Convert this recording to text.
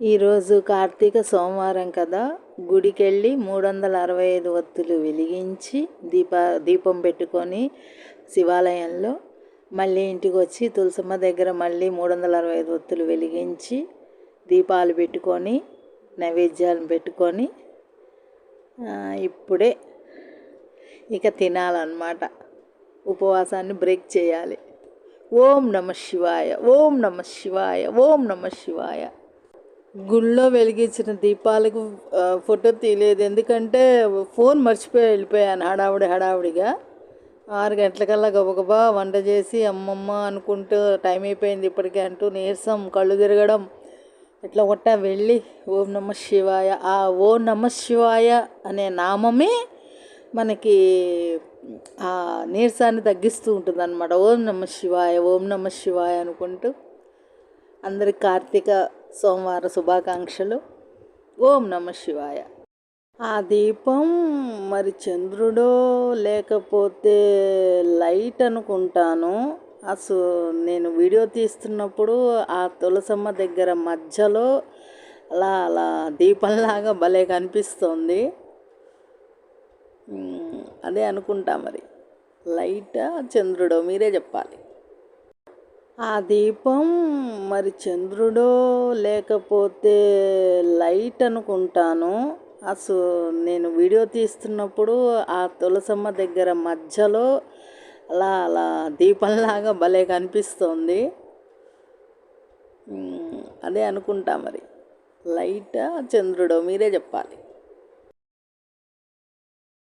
ఈరోజు కార్తీక సోమవారం కదా. గుడికెళ్ళి మూడు వందల అరవై ఐదు ఒత్తులు వెలిగించి దీప దీపం పెట్టుకొని శివాలయంలో మళ్ళీ ఇంటికి వచ్చి తులసమ్మ దగ్గర మళ్ళీ మూడు వందల అరవై ఐదు ఒత్తులు వెలిగించి దీపాలు పెట్టుకొని నైవేద్యాలు పెట్టుకొని ఇప్పుడే ఇక తినాలన్నమాట. ఉపవాసాన్ని బ్రేక్ చేయాలి. ఓం నమ శివాయ ఓం నమ శివాయ ఓం నమ శివాయ. గుళ్ళో వెలిగించిన దీపాలకు ఫోటో తీయలేదు. ఎందుకంటే ఫోన్ మర్చిపోయి వెళ్ళిపోయాను హడావుడి హడావుడిగా. ఆరు గంటలకల్లా గబగబా వంట చేసి అమ్మమ్మ అనుకుంటూ టైం అయిపోయింది ఇప్పటికే అంటూ నీరసం కళ్ళు తిరగడం ఇట్లా కొట్ట వెళ్ళి ఓం నమ శివాయ ఆ ఓం నమ శివాయ అనే నామమే మనకి ఆ నీరసాన్ని తగ్గిస్తూ ఉంటుంది అనమాట ఓం నమ శివాయ ఓం నమ శివాయ అనుకుంటూ అందరి కార్తీక సోమవార శుభాకాంక్షలు. ఓం నమ శివాయ. ఆ దీపం మరి చంద్రుడో లేకపోతే లైట్ అనుకుంటాను. అసలు నేను వీడియో తీస్తున్నప్పుడు ఆ తులసమ్మ దగ్గర మధ్యలో అలా అలా దీపంలాగా భలే కనిపిస్తుంది. అదే అనుకుంటా మరి. లైటా చంద్రుడో మీరే చెప్పాలి. ఆ దీపం మరి చంద్రుడో లేకపోతే లైట్ అనుకుంటాను. అసలు నేను వీడియో తీస్తున్నప్పుడు ఆ తులసమ్మ దగ్గర మధ్యలో అలా అలా దీపంలాగా భలే కనిపిస్తోంది. అదే అనుకుంటా మరి. లైటా చంద్రుడో మీరే చెప్పాలి.